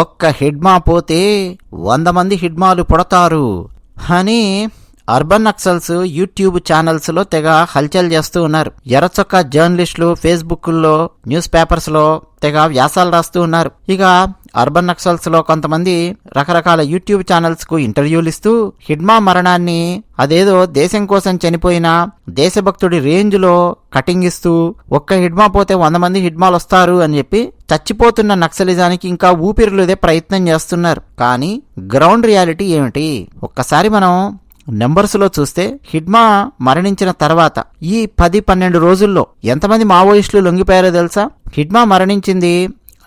ఒక్క హిడ్మా పోతే వంద మంది హిడ్మాలు పుడతారు అని అర్బన్ నక్సల్స్ యూట్యూబ్ ఛానల్స్లో తెగ హల్చల్ చేస్తూ ఉన్నారు. ఎర్రచొక్క జర్నలిస్టులు ఫేస్బుక్లో న్యూస్ పేపర్స్లో తెగ వ్యాసాలు రాస్తూ ఉన్నారు. ఇక అర్బన్ నక్సల్స్లో కొంతమంది రకరకాల యూట్యూబ్ ఛానల్స్కు ఇంటర్వ్యూలు ఇస్తూ హిడ్మా మరణాన్ని అదేదో దేశం కోసం చనిపోయిన దేశభక్తుడి రేంజ్లో కటింగ్ ఇస్తూ ఒక్క హిడ్మా పోతే వంద మంది హిడ్మాలు వస్తారు అని చెప్పి చచ్చిపోతున్న నక్సలిజానికి ఇంకా ఊపిరిలుదే ప్రయత్నం చేస్తున్నారు. కానీ గ్రౌండ్ రియాలిటీ ఏమిటి? ఒక్కసారి మనం నెంబర్స్లో చూస్తే హిడ్మా మరణించిన తర్వాత ఈ పది పన్నెండు రోజుల్లో ఎంతమంది మావోయిస్టులు లొంగిపోయారో తెలుసా? హిడ్మా మరణించింది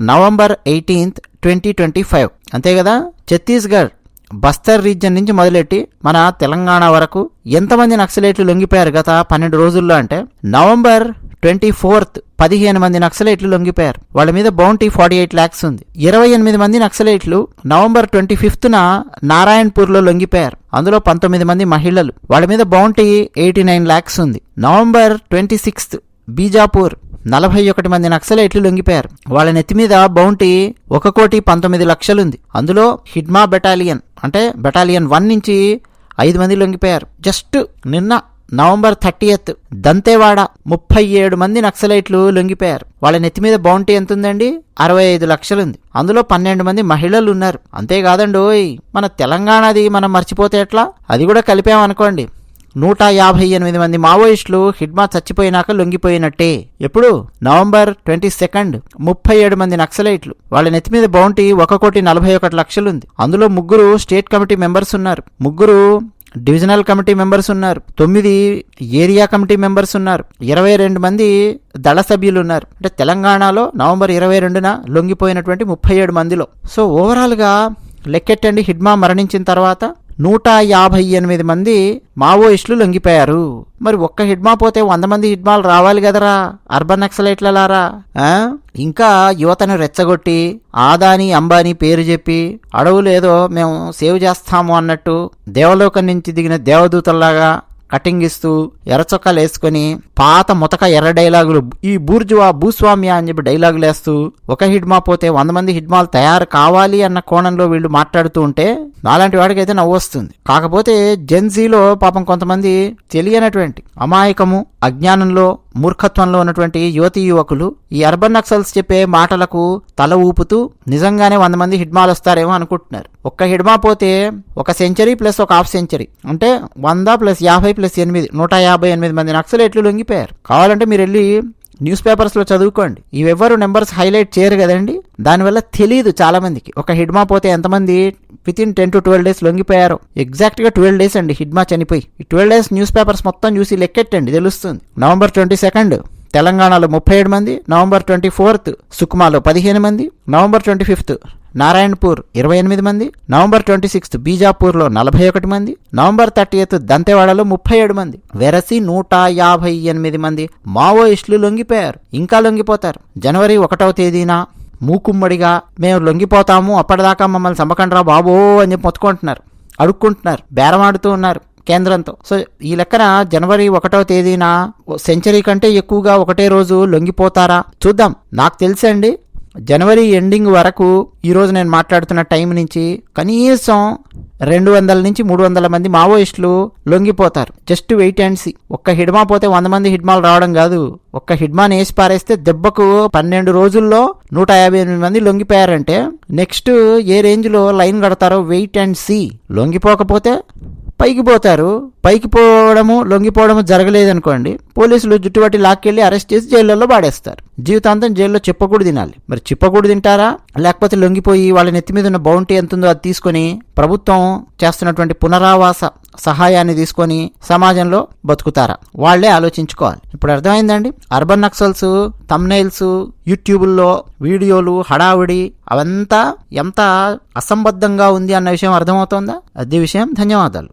November eighteenth twenty twenty five అంతే కదా? ఛత్తీస్గఢ్ బస్తర్ రీజియన్ నుంచి మొదలెట్టి మన తెలంగాణ వరకు ఎంతమంది నక్సలైట్లు లొంగిపోయారు గత పన్నెండు రోజుల్లో అంటే నవంబర్ ట్వంటీ ఫోర్త్ పదిహేను మంది నక్సలైట్లు లొంగిపోయారు. వాళ్ళ మీద బౌంటీ ఫార్టీ ఎయిట్ ల్యాక్స్ ఉంది. ఇరవై ఎనిమిది మంది నక్సలైట్లు నవంబర్ ట్వంటీ ఫిఫ్త్న నారాయణపూర్లో లొంగిపోయారు. అందులో పంతొమ్మిది మంది మహిళలు. వాళ్ళ మీద బౌంటీ ఎయిటీ నైన్ ల్యాక్స్ ఉంది. నవంబర్ ట్వంటీ సిక్స్త్ బీజాపూర్ నలభై ఒకటి మంది నక్సలైట్లు లొంగిపోయారు. వాళ్ళ నెత్తి మీద బౌంటీ ఒక కోటి పంతొమ్మిది లక్షలుంది. అందులో హిడ్మా బెటాలియన్ అంటే బెటాలియన్ వన్ నుంచి ఐదు మంది లొంగిపోయారు. జస్ట్ నిన్న నవంబర్ థర్టీయత్ దంతేవాడ ముప్పై ఏడు మంది నక్సలైట్లు లొంగిపోయారు. వాళ్ళ నెత్తి మీద బౌంటీ ఎంత ఉందండి అరవై ఐదు లక్షలుంది. అందులో పన్నెండు మంది మహిళలు ఉన్నారు. అంతేకాదండి ఓయ్ మన తెలంగాణది మనం మర్చిపోతే ఎట్లా? అది కూడా కలిపామనుకోండి. నూట యాభై ఎనిమిది మంది మావోయిస్టులు హిడ్మా చచ్చిపోయినాక లొంగిపోయినట్టే. ఎప్పుడు? నవంబర్ ట్వంటీ సెకండ్ ముప్పై ఏడు మంది నక్సలైట్లు. వాళ్ళ నెత్తి మీద బౌంటీ ఒక కోటి నలభై ఒకటి లక్షలుంది. అందులో ముగ్గురు స్టేట్ కమిటీ మెంబర్స్ ఉన్నారు. ముగ్గురు డివిజనల్ కమిటీ మెంబర్స్ ఉన్నారు. తొమ్మిది ఏరియా కమిటీ మెంబర్స్ ఉన్నారు. ఇరవై రెండు మంది దళ సభ్యులు ఉన్నారు అంటే తెలంగాణలో నవంబర్ ఇరవై రెండున లొంగిపోయినటువంటి ముప్పై ఏడు మందిలో. సో ఓవరాల్గా లెక్కెట్టండి హిడ్మా మరణించిన తర్వాత నూట యాభై ఎనిమిది మంది మావోయిస్టులు లొంగిపోయారు. మరి ఒక్క హిడ్మా పోతే వంద మంది హిడ్మాలు రావాలి కదరా? అర్బన్ నక్సలైట్లలారా? ఇంకా యువతను రెచ్చగొట్టి ఆదాని అంబానీ పేరు చెప్పి అడవులు ఏదో మేము సేవ్ చేస్తాము అన్నట్టు దేవలోకం నుంచి దిగిన దేవదూతల్లాగా కటింగ్ ఇస్తూ ఎర్రచొక్కాలు వేసుకొని పాత ముతక ఎర్ర డైలాగులు ఈ బూర్జువా భూస్వామ్య అని చెప్పి డైలాగులు వేస్తూ ఒక హిడ్మా పోతే వంద మంది హిడ్మాలు తయారు కావాలి అన్న కోణంలో వీళ్ళు మాట్లాడుతూ ఉంటే నాలాంటి వాడికైతే నవ్వు వస్తుంది. కాకపోతే జెన్జీలో పాపం కొంతమంది తెలియనటువంటి అమాయకము అజ్ఞానంలో మూర్ఖత్వంలో ఉన్నటువంటి యువతీ యువకులు ఈ అర్బన్ నక్సల్స్ చెప్పే మాటలకు తల ఊపుతూ నిజంగానే వంద మంది హిడ్మాలు వస్తారేమో అనుకుంటున్నారు. ఒక్క హిడ్మా పోతే ఒక సెంచరీ ప్లస్ ఒక హాఫ్ సెంచరీ. అంటే వంద ప్లస్ యాభై ప్లస్ ఎనిమిది నూట యాభై ఎనిమిది మంది నక్సలైట్లు లొంగిపోయారు? కావాలంటే మీరు వెళ్ళి న్యూస్ పేపర్స్లో చదువుకోండి. ఇవెవ్వరు నెంబర్స్ హైలైట్ చేయరు కదండి? దానివల్ల తెలియదు చాలామందికి. ఒక హిడ్మా పోతే ఎంతమంది within ten to twelve days లొంగిపోయారు ఎగ్జాక్ట్గా ట్వెల్వ్ డేస్ అండి. హిడ్మా చనిపోయి. ఈ ట్వెల్వ్ డేస్ న్యూస్ పేపర్స్ మొత్తం చూసి లెక్కెట్టండి. తెలుస్తుంది. నవంబర్ ట్వంటీ సెకండ్ తెలంగాణలో ముప్పై ఏడు మంది నవంబర్ ట్వంటీ ఫోర్త్ సుకుమాలో పదిహేను మంది నవంబర్ ట్వంటీ ఫిఫ్త్ నారాయణపూర్ ఇరవై ఎనిమిది మంది నవంబర్ ట్వంటీ సిక్స్త్ బీజాపూర్లో నలభై ఒకటి మంది నవంబర్ థర్టీ ఎయిత్ దంతెవాడలో ముప్పై ఏడు మంది. వెరసి నూట యాభై ఎనిమిది మంది మావోయిస్టులు లొంగిపోయారు. ఇంకా లొంగిపోతారు. జనవరి ఒకటవ తేదీన మూకుమ్మడిగా మేము లొంగిపోతాము అప్పటిదాకా మమ్మల్ని చంపకండ్రా బాబో అని చెప్పి మొత్తుకుంటున్నారు. అడుక్కుంటున్నారు. బేరమాడుతూ ఉన్నారు కేంద్రంతో. సో ఈ లెక్కన జనవరి ఒకటో తేదీన సెంచరీ కంటే ఎక్కువగా ఒకటే రోజు లొంగిపోతారా? చూద్దాం. నాకు తెలుసండి జనవరి ఎండింగ్ వరకు ఈరోజు నేను మాట్లాడుతున్న టైం నుంచి కనీసం రెండు వందల నుంచి మూడు వందల మంది మావోయిస్టులు లొంగిపోతారు. Just wait and see. ఒక్క హిడ్మా పోతే వంద మంది హిడ్మాలు రావడం కాదు. ఒక్క హిడ్మాని వేసి పారేస్తే దెబ్బకు పన్నెండు రోజుల్లో నూట యాభై ఎనిమిది మంది లొంగిపోయారంటే నెక్స్ట్ ఏ రేంజ్లో లైన్ కడతారో వెయిట్ అండ్ సీ. లొంగిపోకపోతే పైకి పోతారు. పైకి పోవడము లొంగిపోవడము జరగలేదనుకోండి పోలీసులు జుట్టుబట్టి లాక్కెళ్ళి అరెస్ట్ చేసి జైల్లో పాడేస్తారు. జీవితాంతం జైల్లో చెప్పకూడదు తినాలి. మరి చెప్పకూడదు తింటారా? లేకపోతే లొంగిపోయి వాళ్ళ నెత్తి మీద ఉన్న బౌంటీ ఎంత ఉందో అది తీసుకొని ప్రభుత్వం చేస్తున్నటువంటి పునరావాస సహాయాన్ని తీసుకొని సమాజంలో బతుకుతారా? వాళ్ళే ఆలోచించుకోవాలి. ఇప్పుడు అర్థమైందండి? అర్బన్ నక్సల్స్ తమ్నైల్స్ యూట్యూబుల్లో వీడియోలు హడావుడి అవంతా ఎంత అసంబద్ధంగా ఉంది అన్న విషయం అర్థమవుతోందా? అదే విషయం ధన్యవాదాలు.